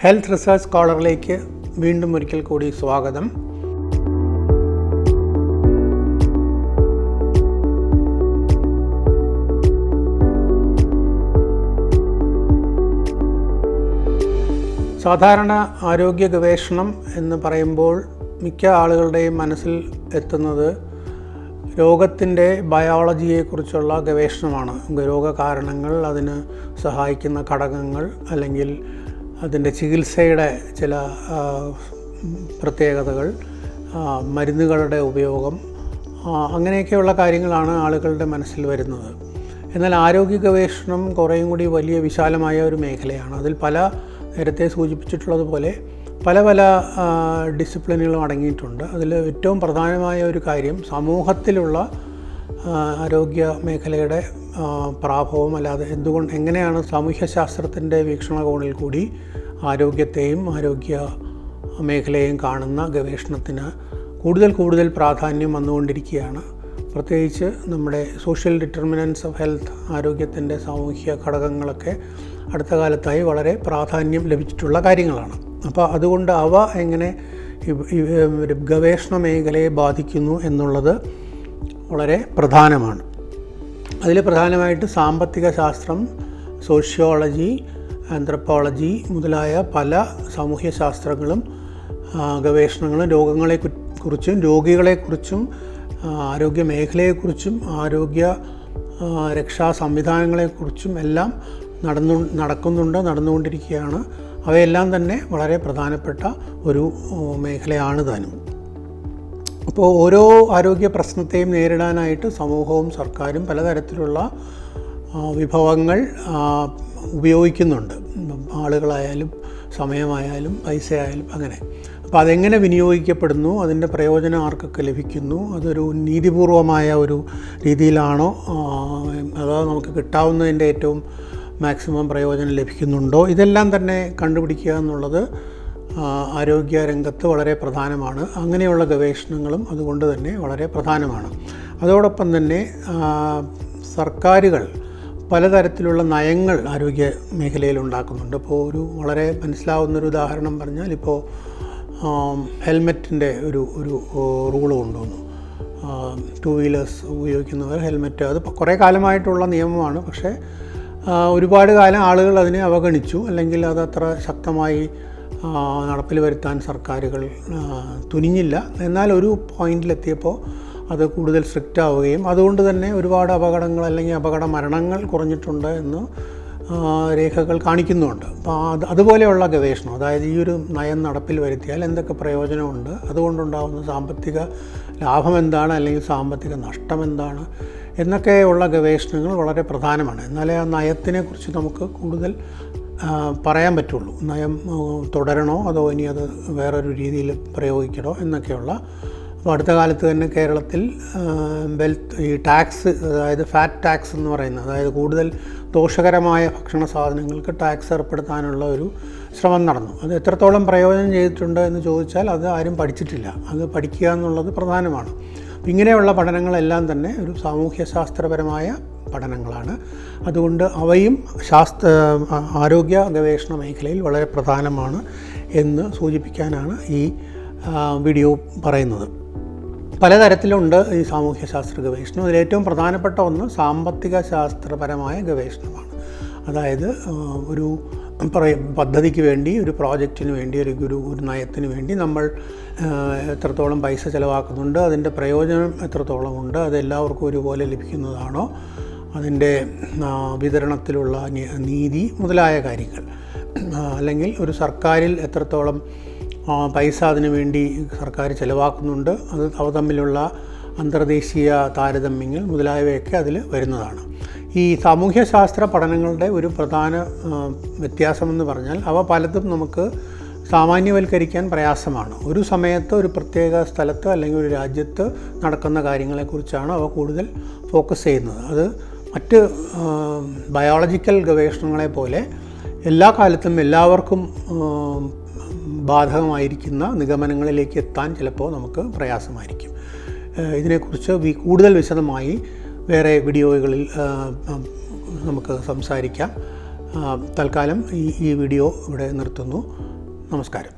Health research കോളറിലേക്ക് വീണ്ടും ഒരിക്കൽ കൂടി സ്വാഗതം. സാധാരണ ആരോഗ്യ ഗവേഷണം എന്ന് പറയുമ്പോൾ മിക്ക ആളുകളുടെയും മനസ്സിൽ എത്തുന്നത് രോഗത്തിന്റെ ബയോളജിയെക്കുറിച്ചുള്ള ഗവേഷണമാണ്. രോഗകാരണങ്ങൾ അതിന് സഹായിക്കുന്ന ഘടകങ്ങൾ അല്ലെങ്കിൽ അതിന്റെ ചികിത്സയുടെ ചില പ്രത്യേകതകൾ മരുന്നുകളുടെ ഉപയോഗം അങ്ങനെയൊക്കെയുള്ള കാര്യങ്ങളാണ് ആളുകളുടെ മനസ്സിൽ വരുന്നത്. എന്നാൽ ആരോഗ്യ ഗവേഷണം കുറേയും കൂടി വലിയ വിശാലമായ ഒരു മേഖലയാണ്. അതിൽ പല നേരത്തെ സൂചിപ്പിച്ചിട്ടുള്ളതുപോലെ പല പല ഡിസിപ്ലിനുകളും അടങ്ങിയിട്ടുണ്ട്. അതിൽ ഏറ്റവും പ്രധാനമായ ഒരു കാര്യം സമൂഹത്തിലുള്ള ആരോഗ്യ മേഖലയുടെ പ്രാഭവം അല്ലാതെ എന്തുകൊണ്ട് എങ്ങനെയാണ് സാമൂഹ്യശാസ്ത്രത്തിന്റെ വീക്ഷണകോണിൽ കൂടി ആരോഗ്യത്തെയും ആരോഗ്യ മേഖലയെയും കാണുന്ന ഗവേഷണത്തിന് കൂടുതൽ കൂടുതൽ പ്രാധാന്യം വന്നുകൊണ്ടിരിക്കുകയാണ്. പ്രത്യേകിച്ച് നമ്മുടെ സോഷ്യൽ ഡിറ്റർമിനൻസ് ഓഫ് ഹെൽത്ത് ആരോഗ്യത്തിന്റെ സാമൂഹ്യ ഘടകങ്ങളൊക്കെ അടുത്ത കാലത്തായി വളരെ പ്രാധാന്യം ലഭിച്ചിട്ടുള്ള കാര്യങ്ങളാണ്. അപ്പോൾ അതുകൊണ്ട് അവ എങ്ങനെ ഗവേഷണ മേഖലയെ ബാധിക്കുന്നു എന്നുള്ളത് വളരെ പ്രധാനമാണ്. അതിൽ പ്രധാനമായിട്ട് സാമ്പത്തിക ശാസ്ത്രം സോഷ്യോളജി ആന്ത്രപ്പോളജി മുതലായ പല സാമൂഹ്യ ശാസ്ത്രങ്ങളും ഗവേഷണങ്ങളും രോഗങ്ങളെ കുറിച്ചും രോഗികളെക്കുറിച്ചും ആരോഗ്യ മേഖലയെക്കുറിച്ചും ആരോഗ്യ രക്ഷാ സംവിധാനങ്ങളെക്കുറിച്ചും എല്ലാം നടന്നു നടക്കുന്നുണ്ട് നടന്നുകൊണ്ടിരിക്കുകയാണ്. അവയെല്ലാം തന്നെ വളരെ പ്രധാനപ്പെട്ട ഒരു മേഖലയാണ് താനും അപ്പോൾ ഓരോ ആരോഗ്യ പ്രശ്നത്തെയും നേരിടാനായിട്ട് സമൂഹവും സർക്കാരും പലതരത്തിലുള്ള വിഭവങ്ങൾ ഉപയോഗിക്കുന്നുണ്ട്. ആളുകളായാലും സമയമായാലും പൈസയായാലും അങ്ങനെ. അപ്പോൾ അതെങ്ങനെ വിനിയോഗിക്കപ്പെടുന്നു അതിന്റെ പ്രയോജനം ആർക്കൊക്കെ ലഭിക്കുന്നു അതൊരു നീതിപൂർവമായ ഒരു രീതിയിലാണോ അതോ നമുക്ക് കിട്ടാവുന്നതിന്റെ ഏറ്റവും മാക്സിമം പ്രയോജനം ലഭിക്കുന്നുണ്ടോ? ഇതെല്ലാം തന്നെ കണ്ടുപിടിക്കുക എന്നുള്ളത് ആരോഗ്യ രംഗത്ത് വളരെ പ്രധാനമാണ്. അങ്ങനെയുള്ള ഗവേഷണങ്ങളും അതുകൊണ്ട് തന്നെ വളരെ പ്രധാനമാണ്. അതോടൊപ്പം തന്നെ സർക്കാരുകൾ പലതരത്തിലുള്ള നയങ്ങൾ ആരോഗ്യ മേഖലയിൽ ഉണ്ടാക്കുന്നുണ്ട്. ഇപ്പോൾ ഒരു വളരെ മനസ്സിലാവുന്നൊരു ഉദാഹരണം പറഞ്ഞാൽ ഇപ്പോൾ ഹെൽമെറ്റിന്റെ ഒരു ഒരു റൂൾ കൊണ്ടുവന്നു. ടു വീലേഴ്സ് ഉപയോഗിക്കുന്നവർ ഹെൽമെറ്റ്. അത് കുറേ കാലമായിട്ടുള്ള നിയമമാണ്. പക്ഷേ ഒരുപാട് കാലം ആളുകൾ അതിനെ അവഗണിച്ചു. അല്ലെങ്കിൽ അത് അത്ര ശക്തമായി നടപ്പിൽ വരുത്താൻ സർക്കാരുകൾ തുനിഞ്ഞില്ല. എന്നാൽ ഒരു പോയിന്റിലെത്തിയപ്പോൾ അത് കൂടുതൽ സ്ട്രിക്റ്റ് ആവുകയും അതുകൊണ്ട് തന്നെ ഒരുപാട് അപകടങ്ങൾ അല്ലെങ്കിൽ അപകട മരണങ്ങൾ കുറഞ്ഞിട്ടുണ്ട് എന്ന് രേഖകൾ കാണിക്കുന്നുണ്ട്. അപ്പോൾ അത് അതുപോലെയുള്ള ഗവേഷണം അതായത് ഈ ഒരു നയം നടപ്പിൽ വരുത്തിയാൽ എന്തൊക്കെ പ്രയോജനമുണ്ട് അതുകൊണ്ടുണ്ടാകുന്ന സാമ്പത്തിക ലാഭം എന്താണ് അല്ലെങ്കിൽ സാമ്പത്തിക നഷ്ടം എന്താണ് എന്നൊക്കെയുള്ള ഗവേഷണങ്ങൾ വളരെ പ്രധാനമാണ്. എന്നാലേ ആ നയത്തിനെക്കുറിച്ച് നമുക്ക് കൂടുതൽ പറയാൻ പറ്റുള്ളൂ. നയം തുടരണോ അതോ ഇനി അത് വേറൊരു രീതിയിൽ പ്രയോഗിക്കണോ എന്നൊക്കെയുള്ള. അപ്പോൾ അടുത്ത കാലത്ത് തന്നെ കേരളത്തിൽ വെൽത്ത് ഈ ടാക്സ് അതായത് ഫാറ്റ് ടാക്സ് എന്ന് പറയുന്നത് അതായത് കൂടുതൽ ദോഷകരമായ ഭക്ഷണ സാധനങ്ങൾക്ക് ടാക്സ് ഏർപ്പെടുത്താനുള്ള ഒരു ശ്രമം നടന്നു. അത് എത്രത്തോളം പ്രയോജനം ചെയ്തിട്ടുണ്ട് എന്ന് ചോദിച്ചാൽ അത് ആരും പഠിച്ചിട്ടില്ല. അത് പഠിക്കുക എന്നുള്ളത് പ്രധാനമാണ്. ഇങ്ങനെയുള്ള പഠനങ്ങളെല്ലാം തന്നെ ഒരു സാമൂഹ്യശാസ്ത്രപരമായ പഠനങ്ങളാണ്. അതുകൊണ്ട് അവയും ശാസ്ത്ര ആരോഗ്യ ഗവേഷണ മേഖലയിൽ വളരെ പ്രധാനമാണ് എന്ന് സൂചിപ്പിക്കാനാണ് ഈ വീഡിയോ പറയുന്നത്. പലതരത്തിലുണ്ട് ഈ സാമൂഹ്യശാസ്ത്ര ഗവേഷണം. അതിൽ ഏറ്റവും പ്രധാനപ്പെട്ട ഒന്ന് സാമ്പത്തിക ശാസ്ത്രപരമായ ഗവേഷണമാണ്. അതായത് ഒരു പറയ പദ്ധതിക്ക് വേണ്ടി ഒരു പ്രോജക്റ്റിന് വേണ്ടി ഒരു ഗുരു ഒരു നയത്തിന് വേണ്ടി നമ്മൾ എത്രത്തോളം പൈസ ചിലവാക്കുന്നുണ്ട് അതിന്റെ പ്രയോജനം എത്രത്തോളം ഉണ്ട് അത് എല്ലാവർക്കും ഒരുപോലെ ലഭിക്കുന്നതാണോ അതിന്റെ വിതരണത്തിലുള്ള നീതി മുതലായ കാര്യങ്ങൾ. അല്ലെങ്കിൽ ഒരു സർക്കാരിൽ എത്രത്തോളം പൈസ അതിനു വേണ്ടി സർക്കാർ ചിലവാക്കുന്നുണ്ട് അത് അവ തമ്മിലുള്ള അന്തർദേശീയ താരതമ്യങ്ങൾ മുതലായവയൊക്കെ അതിൽ വരുന്നതാണ്. ഈ സാമൂഹ്യശാസ്ത്ര പഠനങ്ങളുടെ ഒരു പ്രധാന വ്യത്യാസമെന്ന് പറഞ്ഞാൽ അവ പലതും നമുക്ക് സാമാന്യവൽക്കരിക്കാൻ പ്രയാസമാണ്. ഒരു സമയത്ത് ഒരു പ്രത്യേക സ്ഥലത്ത് അല്ലെങ്കിൽ ഒരു രാജ്യത്ത് നടക്കുന്ന കാര്യങ്ങളെക്കുറിച്ചാണ് അവ കൂടുതൽ ഫോക്കസ് ചെയ്യുന്നത്. അത് മറ്റ് ബയോളജിക്കൽ ഗവേഷണങ്ങളെ പോലെ എല്ലാ കാലത്തും എല്ലാവർക്കും ബാധകമായിരിക്കുന്ന നിഗമനങ്ങളിലേക്ക് എത്താൻ ചിലപ്പോൾ നമുക്ക് പ്രയാസമായിരിക്കും. ഇതിനെക്കുറിച്ച് കൂടുതൽ വിശദമായി വേറെ വീഡിയോകളിൽ നമുക്ക് സംസാരിക്കാം. തൽക്കാലം ഈ ഈ വീഡിയോ ഇവിടെ നിർത്തുന്നു. നമസ്കാരം.